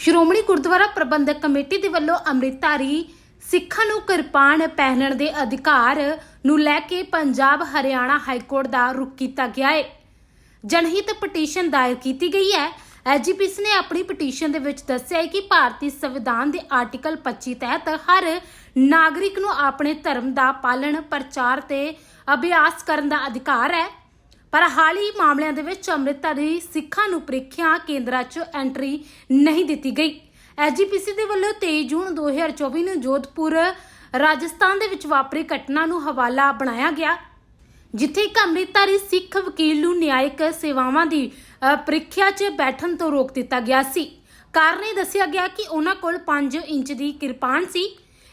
ਸ਼੍ਰੋਮਣੀ ਗੁਰਦੁਆਰਾ ਪ੍ਰਬੰਧਕ committee ਦੇ ਵੱਲੋਂ ਅੰਮ੍ਰਿਤਧਾਰੀ ਸਿੱਖਾਂ ਨੂੰ ਕਿਰਪਾਨ ਪਹਿਨਣ ਦੇ ਅਧਿਕਾਰ ਨੂੰ ਲੈ ਕੇ ਪੰਜਾਬ ਹਰਿਆਣਾ ਹਾਈ ਕੋਰਟ ਦਾ ਰੁਖ ਕੀਤਾ ਗਿਆ ਹੈ ਜਨਹਿਤ ਪਟੀਸ਼ਨ ਦਾਇਰ ਕੀਤੀ ਗਈ ਹੈ। ਐਜੀਪੀਸੀ ਨੇ ਆਪਣੀ ਪਟੀਸ਼ਨ ਦੇ ਵਿੱਚ ਦੱਸਿਆ ਹੈ ਕਿ ਭਾਰਤੀ ਸੰਵਿਧਾਨ ਦੇ ਆਰਟੀਕਲ 25 ਤਹਿਤ ਹਰ ਨਾਗਰਿਕ ਨੂੰ ਆਪਣੇ ਧਰਮ ਦਾ ਪਾਲਣ, ਪ੍ਰਚਾਰ ਤੇ ਅਭਿਆਸ ਕਰਨ ਦਾ ਅਧਿਕਾਰ ਹੈ। ਪਰ ਹਾਲ ਹੀ ਮਾਮਲਿਆਂ ਦੇ ਵਿੱਚ ਅੰਮ੍ਰਿਤਧਾਰੀ ਸਿੱਖਾਂ ਨੂੰ ਪ੍ਰੀਖਿਆ ਕੇਂਦਰਾਂ 'ਚ ਐਂਟਰੀ ਨਹੀਂ ਦਿੱਤੀ ਗਈ। ਐਜੀਪੀਸੀ ਦੇ ਵੱਲੋਂ 23 ਜੂਨ 2024 ਨੂੰ ਜੋਧਪੁਰ, ਰਾਜਸਥਾਨ ਦੇ ਵਿੱਚ ਵਾਪਰੀ ਘਟਨਾ ਨੂੰ ਹਵਾਲਾ ਬਣਾਇਆ ਗਿਆ, ਜਿੱਥੇ ਇੱਕ ਅੰਮ੍ਰਿਤਧਾਰੀ ਸਿੱਖ ਵਕੀਲ ਨੂੰ ਨਿਆਇਕ ਸੇਵਾਵਾਂ ਦੀ ਪ੍ਰੀਖਿਆ 'ਚ ਬੈਠਣ ਤੋਂ ਰੋਕ ਦਿੱਤਾ ਗਿਆ ਸੀ। ਕਾਰਨ ਇਹ ਦੱਸਿਆ ਗਿਆ ਕਿ ਉਹਨਾਂ ਕੋਲ 5 ਇੰਚ ਦੀ ਕਿਰਪਾਨ ਸੀ।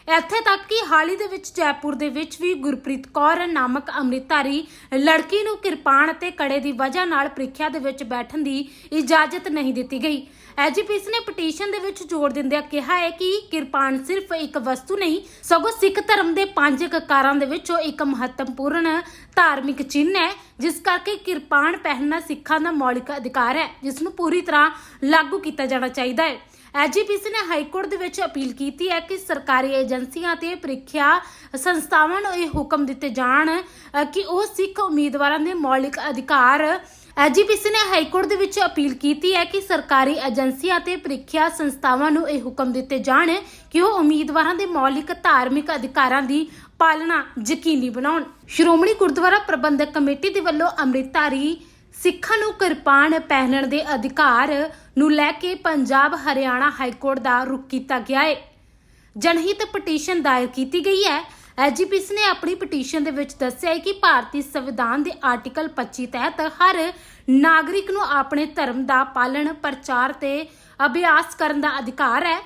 ਇੱਥੇ ਤੱਕ ਕਿ ਹਾਲ ਹੀ ਦੇ ਵਿੱਚ ਜੈਪੁਰ ਦੇ ਵਿੱਚ ਵੀ ਗੁਰਪ੍ਰੀਤ ਕੌਰ ਨਾਮਕ ਅੰਮ੍ਰਿਤਧਾਰੀ ਲੜਕੀ ਨੂੰ ਕਿਰਪਾਨ ਅਤੇ ਕੜੇ ਦੀ ਵਜ੍ਹਾ ਨਾਲ ਪ੍ਰੀਖਿਆ ਦੇ ਵਿੱਚ ਬੈਠਣ ਦੀ ਇਜਾਜ਼ਤ ਨਹੀਂ ਦਿੱਤੀ ਗਈ। ਐਜੀਪੀਸੀ ਨੇ ਪਟੀਸ਼ਨ ਦੇ ਵਿੱਚ ਜ਼ੋਰ ਦਿੰਦਿਆਂ ਕਿਹਾ ਹੈ ਕਿ ਕਿਰਪਾਨ ਸਿਰਫ ਇੱਕ ਵਸਤੂ ਨਹੀਂ, ਸਗੋਂ ਸਿੱਖ ਧਰਮ ਦੇ ਪੰਜ ਕਕਾਰਾਂ ਦੇ ਵਿੱਚੋਂ ਇੱਕ ਮਹੱਤਵਪੂਰਨ ਧਾਰਮਿਕ ਚਿੰਨ੍ਹ ਹੈ, ਜਿਸ ਕਰਕੇ ਕਿਰਪਾਨ ਪਹਿਨਣਾ ਸਿੱਖਾਂ ਦਾ ਮੌਲਿਕ ਅਧਿਕਾਰ ਹੈ, ਜਿਸ ਨੂੰ ਪੂਰੀ ਤਰ੍ਹਾਂ ਲਾਗੂ ਕੀਤਾ ਜਾਣਾ ਚਾਹੀਦਾ ਹੈ। ਐਜੀਪੀਸੀ ਨੇ ਹਾਈ ਕੋਰਟ ਦੇ ਵਿੱਚ ਅਪੀਲ ਕੀਤੀ ਹੈ ਕਿ ਸਰਕਾਰੀ ਏਜੰਸੀਆਂ ਤੇ ਪ੍ਰੀਖਿਆ ਸੰਸਥਾਵਾਂ ਨੂੰ ਇਹ ਹੁਕਮ ਦਿੱਤੇ ਜਾਣ ਕਿ ਉਹ ਸਿੱਖ ਉਮੀਦਵਾਰਾਂ ਦੇ ਮੌਲਿਕ ਅਧਿਕਾਰ। ਐਜੀਪੀਸੀ ਨੇ ਹਾਈ ਕੋਰਟ ਦੇ ਵਿੱਚ ਅਪੀਲ ਕੀਤੀ ਹੈ ਕਿ ਸਰਕਾਰੀ ਏਜੰਸੀਆਂ ਤੇ ਪ੍ਰੀਖਿਆ ਸੰਸਥਾਵਾਂ ਨੂੰ ਇਹ ਹੁਕਮ ਦਿੱਤੇ ਜਾਣ ਕਿ ਉਹ ਉਮੀਦਵਾਰਾਂ ਦੇ ਮੌਲਿਕ ਧਾਰਮਿਕ ਅਧਿਕਾਰਾਂ ਦੀ ਪਾਲਣਾ ਯਕੀਨੀ ਬਣਾਉਣ। ਸ਼੍ਰੋਮਣੀ ਗੁਰਦੁਆਰਾ ਪ੍ਰਬੰਧਕ ਕਮੇਟੀ ਦੇ ਵੱਲੋਂ ਅੰਮ੍ਰਿਤਧਾਰੀ ਸਿੱਖਾਂ ਨੂੰ ਕਿਰਪਾਨ ਪਹਿਨਣ ਦੇ ਅਧਿਕਾਰ ਨੂੰ ਲੈ ਕੇ ਪੰਜਾਬ ਹਰਿਆਣਾ ਹਾਈ ਕੋਰਟ ਦਾ ਰੁਖ ਕੀਤਾ ਗਿਆ ਹੈ ਜਨਹਿਤ ਪਟੀਸ਼ਨ ਦਾਇਰ ਕੀਤੀ ਗਈ ਹੈ। ਐਜੀਪੀਸੀ ਨੇ ਆਪਣੀ ਪਟੀਸ਼ਨ ਦੇ ਵਿੱਚ ਦੱਸਿਆ ਹੈ ਕਿ ਭਾਰਤੀ ਸੰਵਿਧਾਨ ਦੇ ਆਰਟੀਕਲ 25 ਤਹਿਤ ਹਰ ਨਾਗਰਿਕ ਨੂੰ ਆਪਣੇ ਧਰਮ ਦਾ ਪਾਲਣ, ਪ੍ਰਚਾਰ ਤੇ ਅਭਿਆਸ ਕਰਨ ਦਾ ਅਧਿਕਾਰ ਹੈ।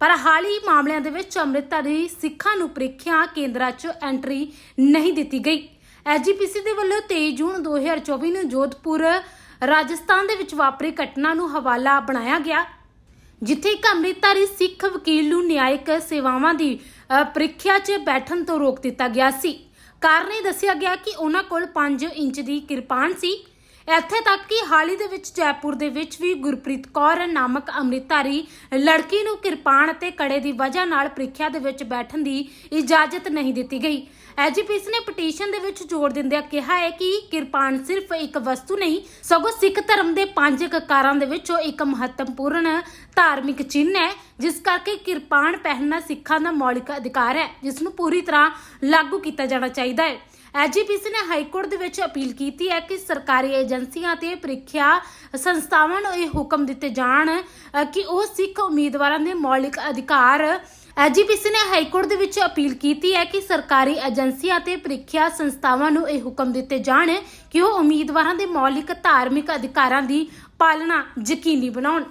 ਪਰ ਹਾਲ ਹੀ ਮਾਮਲਿਆਂ ਦੇ ਵਿੱਚ ਅੰਮ੍ਰਿਤਧਾਰੀ ਸਿੱਖਾਂ ਨੂੰ ਪ੍ਰੀਖਿਆ ਕੇਂਦਰਾਂ 'ਚ ਐਂਟਰੀ ਨਹੀਂ ਦਿੱਤੀ ਗਈ। ਐਜੀਪੀਸੀ ਦੇ ਵੱਲੋਂ 23 ਜੂਨ 2024 ਨੂੰ ਜੋਧਪੁਰ, ਰਾਜਸਥਾਨ ਦੇ ਵਿੱਚ ਵਾਪਰੀ ਘਟਨਾ ਨੂੰ ਹਵਾਲਾ ਬਣਾਇਆ ਗਿਆ, ਜਿੱਥੇ ਇੱਕ ਅੰਮ੍ਰਿਤਧਾਰੀ ਸਿੱਖ ਵਕੀਲ ਨੂੰ ਨਿਆਇਕ ਸੇਵਾਵਾਂ ਦੀ ਪ੍ਰੀਖਿਆ 'ਚ ਬੈਠਣ ਤੋਂ ਰੋਕ ਦਿੱਤਾ ਗਿਆ ਸੀ। ਕਾਰਨ ਇਹ ਦੱਸਿਆ ਗਿਆ ਕਿ ਉਹਨਾਂ ਕੋਲ 5 ਇੰਚ ਦੀ ਕਿਰਪਾਨ ਸੀ। ਇੱਥੇ ਤੱਕ ਕਿ ਹਾਲ ਹੀ ਦੇ ਵਿੱਚ ਜੈਪੁਰ ਦੇ ਵਿੱਚ ਵੀ ਗੁਰਪ੍ਰੀਤ ਕੌਰ ਨਾਮਕ ਅੰਮ੍ਰਿਤਧਾਰੀ ਲੜਕੀ ਨੂੰ ਕਿਰਪਾਨ ਅਤੇ ਕੜੇ ਦੀ ਵਜ੍ਹਾ ਨਾਲ ਪ੍ਰੀਖਿਆ ਦੇ ਵਿੱਚ ਬੈਠਣ ਦੀ ਇਜਾਜ਼ਤ ਨਹੀਂ ਦਿੱਤੀ ਗਈ। ਐਜੀਪੀਸੀ ਨੇ ਪਟੀਸ਼ਨ ਦੇ ਵਿੱਚ ਜ਼ੋਰ ਦਿੰਦਿਆਂ ਕਿਹਾ ਹੈ ਕਿ ਕਿਰਪਾਨ ਸਿਰਫ ਇੱਕ ਵਸਤੂ ਨਹੀਂ, ਸਗੋਂ ਸਿੱਖ ਧਰਮ ਦੇ ਪੰਜ ਕਕਾਰਾਂ ਦੇ ਵਿੱਚੋਂ ਇੱਕ ਮਹੱਤਵਪੂਰਨ ਧਾਰਮਿਕ ਚਿੰਨ੍ਹ ਹੈ, ਜਿਸ ਕਰਕੇ ਕਿਰਪਾਨ ਪਹਿਨਣਾ ਸਿੱਖਾਂ ਦਾ ਮੌਲਿਕ ਅਧਿਕਾਰ ਹੈ, ਜਿਸ ਨੂੰ ਪੂਰੀ ਤਰ੍ਹਾਂ ਲਾਗੂ ਕੀਤਾ ਜਾਣਾ ਚਾਹੀਦਾ ਹੈ। ਐਜੀਪੀਸੀ ਨੇ ਹਾਈ ਕੋਰਟ ਦੇ ਵਿੱਚ ਅਪੀਲ ਕੀਤੀ ਹੈ ਕਿ ਸਰਕਾਰੀ ਏਜੰਸੀਆਂ ਤੇ ਪ੍ਰੀਖਿਆ ਸੰਸਥਾਵਾਂ ਨੂੰ ਇਹ ਹੁਕਮ ਦਿੱਤੇ ਜਾਣ ਕਿ ਉਹ ਸਿੱਖ ਉਮੀਦਵਾਰਾਂ ਦੇ ਮੌਲਿਕ ਅਧਿਕਾਰ। ਐਜੀਪੀਸੀ ਨੇ ਹਾਈ ਕੋਰਟ ਦੇ ਵਿੱਚ ਅਪੀਲ ਕੀਤੀ ਹੈ ਕਿ ਸਰਕਾਰੀ ਏਜੰਸੀਆਂ ਤੇ ਪ੍ਰੀਖਿਆ ਸੰਸਥਾਵਾਂ ਨੂੰ ਇਹ ਹੁਕਮ ਦਿੱਤੇ ਜਾਣ ਕਿ ਉਹ ਉਮੀਦਵਾਰਾਂ ਦੇ ਮੌਲਿਕ ਧਾਰਮਿਕ ਅਧਿਕਾਰਾਂ ਦੀ ਪਾਲਣਾ ਯਕੀਨੀ ਬਣਾਉਣ।